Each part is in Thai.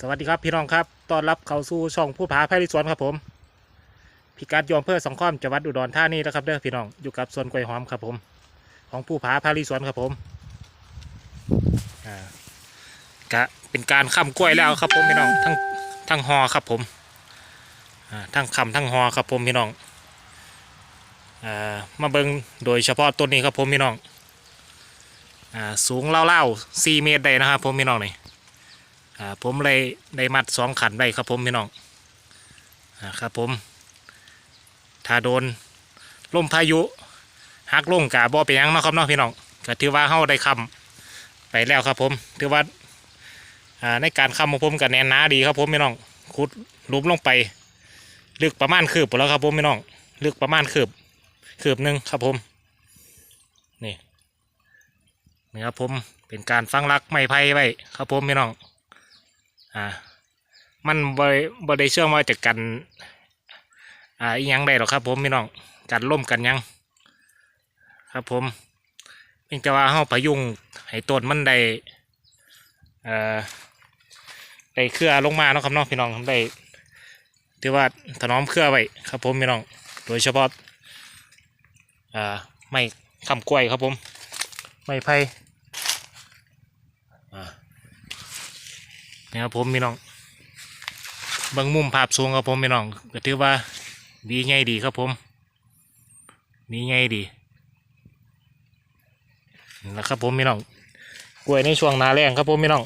สวัสดีครับพี่น้องครับ ต้อนรับเข้าสู่ช่องผู้ผาไพริสวนครับผม พิกัดยอมเพื่อสองข้อมจังหวัดอุดรธานีนะครับเด้อพี่น้อง อยู่กับสวนกล้วยหอมครับผม ของผู้ผาไพริสวนครับผมอ่ากะเป็นการค้ำกล้วยแล้วครับผมพี่น้อง ทั้งทั้งหอครับผมอ่าทั้งค้ำทั้งหอครับผมพี่น้องอ่ามาเบิงโดยเฉพาะต้นนี้ครับผมพี่น้องอ่าสูงเล่าๆ4เมตรได้นะครับผมพี่น้องนี่ ผมเลยได้มัดสองขันไว้ครับผมพี่น้องครับผม ถ้าโดนลมพายุหักลงกาบ่เป็นยังนะครับเนาะพี่น้องก็ถือว่าเฮาได้คำไปแล้วครับผมถือว่าในการคำของผมก็แนนนาดีครับผมพี่น้องขุดลุมลงไป ลึกประมาณคืบแล้วครับผมพี่น้องลึกประมาณคืบคืบหนึ่งครับผมนี่นี่ครับผมเป็นการฟังรักไม้ไผ่ไว้ครับผมพี่น้อง อ่ามันบริบริเชื่อว่าจะกันอ่าอีหยังได้หรอกครับ ผมพี่น้องกันล่มกันยัง ครับผมเพียงแต่ว่าเฮาพยุงให้ต้นมันได้เอ่อได้เครือลงมาเนาะครับน้องพี่น้องได้ถือว่าถนอมเครือไว้ครับผมพี่น้อง โดยเฉพาะอ่าไม่คำกล้วยครับผม ไม่ไผ่อ่า นี่ครับผมพี่น้องบางมุมภาพสูงครับผมพี่น้องก็ถือว่าดีไงดีครับผมดีไงดีนะครับผมพี่น้องกล้วยในช่วงนาแรงครับผมพี่น้อง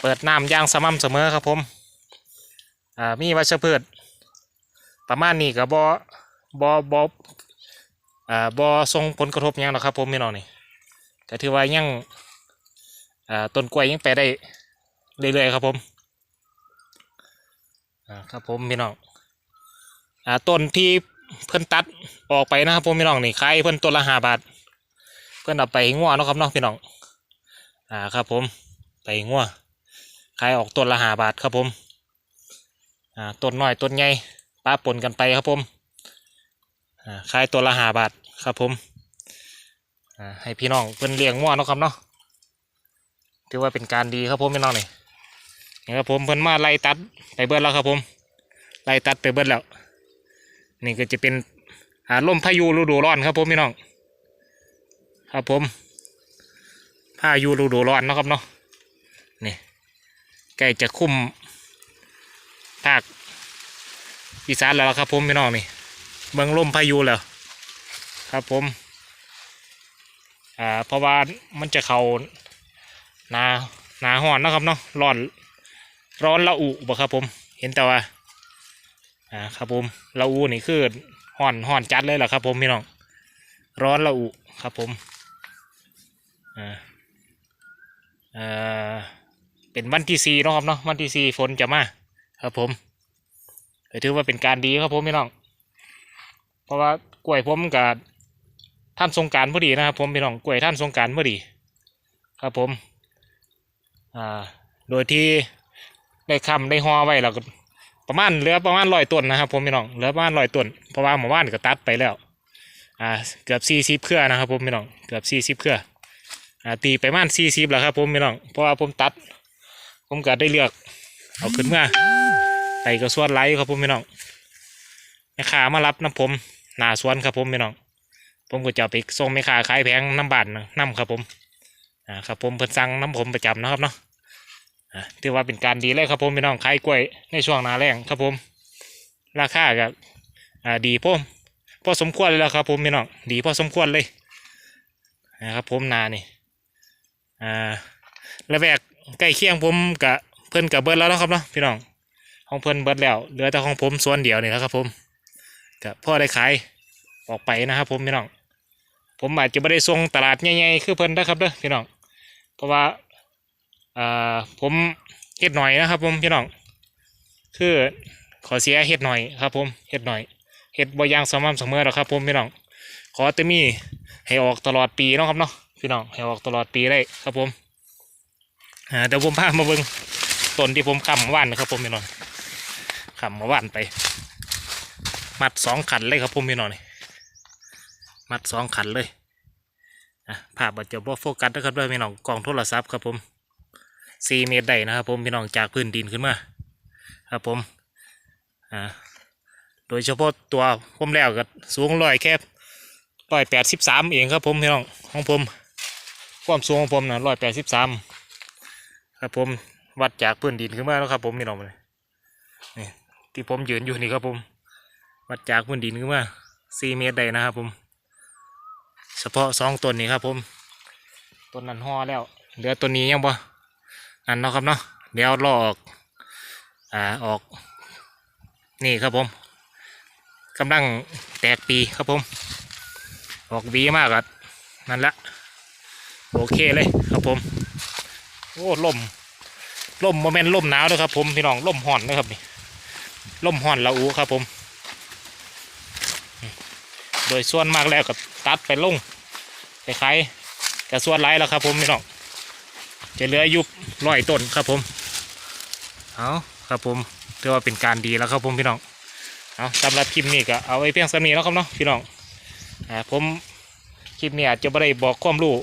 เปิดน้ำย่างสม่ำเสมอครับผมอ่ามีวัชพืชประมาณนี้กับบอบอบออ่าบอส่งผลกระทบยังหรอครับผมพี่น้องนี่ก็ถือว่ายังอ่าต้นกล้วยยังไปได้ เรื่อยๆครับผมอ่าครับผมพี่น้องอ่าต้นที่เพิ่อนตัดออกไปนะครับผมพี่น้องนี่ขายเพิ่อนต้นละห้าบาท เพิ่อนเอาไปงัวนะครับเนาะพี่น้องอ่าครับผมไปงัวขายออกต้นละห้าบาทครับผมอ่าต้นน้อยต้นใหญ่ป้าปนกันไปครับผมอ่าขายต้นละห้าบาทครับผมอ่าให้พี่น้องเพิ่นเลี้ยงงัวนะครับเนาะถือว่าเป็นการดีครับผมพี่น้องนี่ นี่ครับผมเพิ่นมาไล่ตัดไปเบิดแล้วครับผมไล่ตัดไปเบิดแล้ว นี่ก็จะเป็นอาลมพายุฤดูร้อนครับผมพี่น้องครับผมพายุฤดูร้อนนะครับเนาะนี่ใกล้จะคุ้มภาคอีสานแล้วครับผมพี่น้องนี่เมืองลมพายุแล้วครับผมอ่าเพราะว่ามันจะเขานาหนาห้อนนะครับเนาะร้อน ร้อนละอุบ่ครับผม เห็นแต่ว่าอ่าครับผมละอุนี่คือห้อนห้อนจัดเลยหละครับ ผมพี่น้องร้อนละอุครับผมอ่าเอ่อเป็นวันที่สี่นะครับเนาะวันที่สี่ฝนจะมาครับผมถือว่าเป็นการดีครับผมพี่น้อง เพราะว่ากล้วยผมกับท่านสงการพอดีนะครับผมพี่น้องกล้วยท่านสงการพอดี ครับผม อ่า โดยที่ ได้คำได้ห่อไว้แล้วก็ประมาณเหลือประมาณร้อยต้นนะครับผมพี่น้องเหลือประมาณร้อยต้นเพราะว่าหมู่บ้านก็ตัดไปแล้วอ่าเกือบสี่สิบเครือนะครับผมพี่น้องเกือบสี่สิบเครืออ่าตีไปประมาณสี่สิบแล้วครับผมพี่น้องเพราะว่าผมตัด ผมก็ได้เลือกเอาขึ้นเมื่อไปก็สวนไลครับผมพี่น้องแม่ค้ามารับน้ำผมหน้าสวนครับผมพี่น้อง ผมก็จะไปส่งแม่ค้าขายแพงน้ำบานน้ำครับผมอ่าครับผมเพิ่นสั่งน้ำผมประจำนะครับเนาะ ถือว่าเป็นการดีเลยครับผมพี่น้องขายกล้วยในช่วงหนาแรงครับผม ราคาก็อ่าดีพ่มพอสมควรเลยแล้วครับผมพี่น้องดีพอสมควรเลยนะครับผมนานี่อ่าและแวกใกล้เคียงผมกับเพิ่นกับเบิร์ดแล้วนะครับเนาะพี่น้องของเพิ่นเบิร์ดแล้วเหลือแต่ของผมส่วนเดียวนี่นะครับผมกับพ่อได้ขายออกไปนะครับผมพี่น้องผมอาจจะไม่ได้ส่งตลาดใหญ่ๆคือเพิ่นนะครับเด้อพี่น้องเพราะว่า อ่าผมเฮ็ดหน่อยนะครับ ผมพี่น้องคือขอเสียเฮ็ดหน่อยครับ ผมเฮ็ดหน่อยเฮ็ดบ่ย่างสม่ำเสมอหรอกครับ ผมพี่น้องขอแต่มีให้ออกตลอดปีเนาะครับเนาะพี่น้องให้ออกตลอดปีได้ครับผมอ่าเดี๋ยวผมพามาเบิ่งต้นที่ผมค้ำเมื่อวานนะครับ ผมพี่น้องค้ำเมื่อวานไป มัดสองขันเลยครับผมพี่น้องมัดสองขันเลยอะภาพอาจจะบ่โฟกัสนะครับด้วยพี่น้องกล้องโทรศัพท์ครับผม สี่เมตรได้นะครับ ผมพี่น้องจากพื้นดินขึ้นมาครับผมอ่าโดยเฉพาะตัวผมแล้วก็สูงร้อยแค่ร้อยแปดสิบสามเองครับผมพี่น้องของผมความสูงของผมนะร้อยแปดสิบสามครับผมวัดจากพื้นดินขึ้นมาแล้วครับ ผมพี่น้องเลยนี่ที่ผมยืนอยู่นี่ครับผมวัดจากพื้นดินขึ้นมาสี่เมตรได้นะครับผม เฉพาะสองต้นนี้ครับผมต้นนั้นห่อแล้วเหลือต้นนี้ยังบ่ อันเนาะครับเนาะเดี๋ยวรอออกอ่าออก นี่ครับผมกำลังแตกปีครับผม ออกวีมากอะนั่นละโอเคเลยครับผมโอ้ลมลมโมเมนต์ลมหนาวเลยครับผมพี่น้องลมห่อนเลยครับนี่ลมห่อนละอูครับผม โดยส่วนมากแล้วก็ตัดไปลงคล้ายๆกับส่วนไรแล้วครับผมพี่น้องจะเหลือยุบ ร้อยต้นครับผม เอาครับผมถือว่าเป็นการดีแล้วครับผมพี่น้อง เอาสำหรับคลิปนี้ก็เอาไว้เพียงสำนี้แล้วครับเนาะพี่น้อง อ่าผมคลิปนี้อาจจะไม่ได้บอกความรู้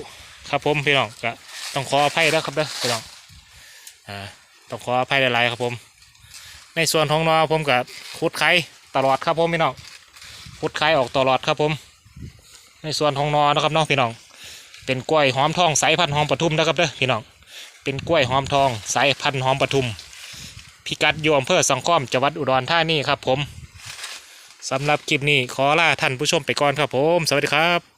ครับผมพี่น้องก็ต้องขออภัยแล้วครับเด้อพี่น้อง อ่าต้องขออภัยหลายๆครับผม ในส่วนของนอผมกับขุดไข่ตลอดครับผมพี่น้องพุดคายออกตลอดครับผม ในส่วนของนอนะครับน้องพี่น้อง เป็นกล้วยหอมทองสายพันธุ์หอมปทุมนะครับเด้อพี่น้อง เป็นกล้วยหอมทอง สายพันธุ์หอมปทุม พิกัดอยู่อำเภอสังค้อมจังหวัดอุดรธานีครับผมสำหรับคลิปนี้ขอลาท่านผู้ชมไปก่อนครับผม สวัสดีครับ